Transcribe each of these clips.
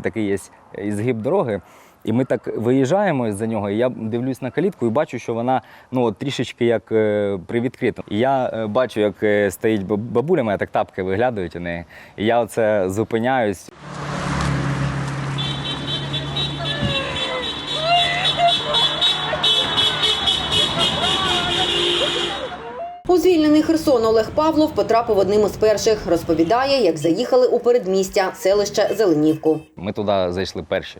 Такий є ізгиб дороги. І ми так виїжджаємо з-за нього, і я дивлюсь на калітку і бачу, що вона ну, трішечки як е, привідкрита. І я е, бачу, як е, стоїть баб- бабуля моя, так тапки виглядають у неї. І я оце зупиняюсь. У звільнений Херсон Олег Павлов потрапив одним із перших. Розповідає, як заїхали у передмістя селище Зеленівку. Ми туди зайшли перші.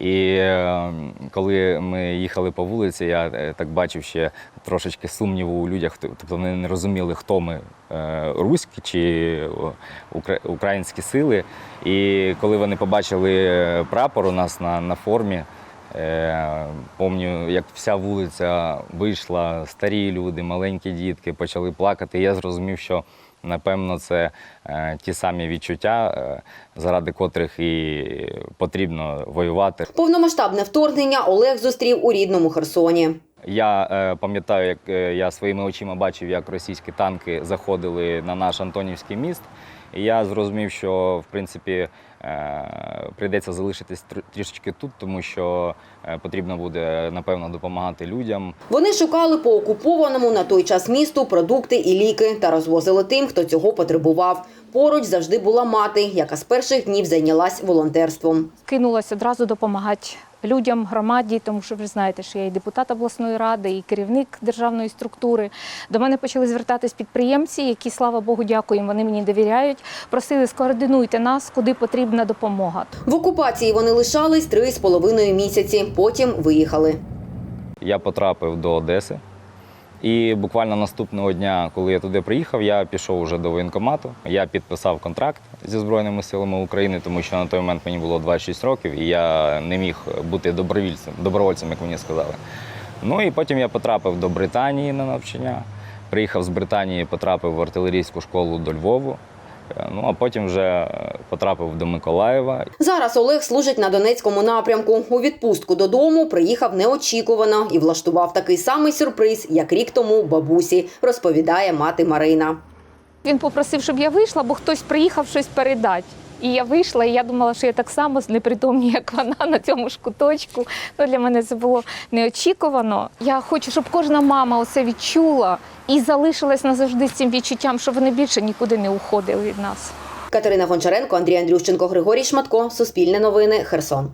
І е, коли ми їхали по вулиці, я е, так бачив ще трошечки сумніву у людях. Тобто вони не розуміли, хто ми е, руські чи українські сили. І коли вони побачили е, прапор у нас на, на формі, е, пам'ятаю, як вся вулиця вийшла, старі люди, маленькі дітки почали плакати. Я зрозумів, що Напевно, це е, ті самі відчуття, е, заради котрих і потрібно воювати. Повномасштабне вторгнення Олег зустрів у рідному Херсоні. Я е, пам'ятаю, як е, я своїми очима бачив, як російські танки заходили на наш Антонівський міст. І я зрозумів, що в принципі е, прийдеться залишитись тр- трішечки тут, тому що е, потрібно буде напевно допомагати людям. Вони шукали по окупованому на той час місту продукти і ліки та розвозили тим, хто цього потребував. Поруч завжди була мати, яка з перших днів зайнялась волонтерством. кинулась одразу допомагати людям, громаді, тому що ви знаєте, що я і депутат обласної ради, і керівник державної структури. До мене почали звертатись підприємці, які, слава Богу, дякуємо, вони мені довіряють. Просили скоординуйте нас, куди потрібна допомога. В окупації вони лишались три з половиною місяці. Потім виїхали. Я потрапив до Одеси. І буквально наступного дня, коли я туди приїхав, я пішов уже до воєнкомату. Я підписав контракт зі Збройними силами України, тому що на той момент мені було 26 років, і я не міг бути добровільцем, добровольцем, як мені сказали. Ну і потім я потрапив до Британії на навчання. Приїхав з Британії, потрапив в артилерійську школу до Львову. Ну а потім вже е, потрапив до Миколаєва. Зараз Олег служить на Донецькому напрямку. У відпустку додому приїхав неочікувано і влаштував такий самий сюрприз, як рік тому бабусі, розповідає мати Марина. Він попросив, щоб я вийшла, бо хтось приїхав щось передати. І я вийшла, і я думала, що я так само непритомні, як вона на цьому ж куточку. Ну, для мене це було неочікувано. Я хочу, щоб кожна мама оце відчула і залишилась назавжди з цим відчуттям, що вони більше нікуди не уходили від нас. Катерина Гончаренко, Андрій Андрющенко, Григорій Шматко. Суспільне новини. Херсон.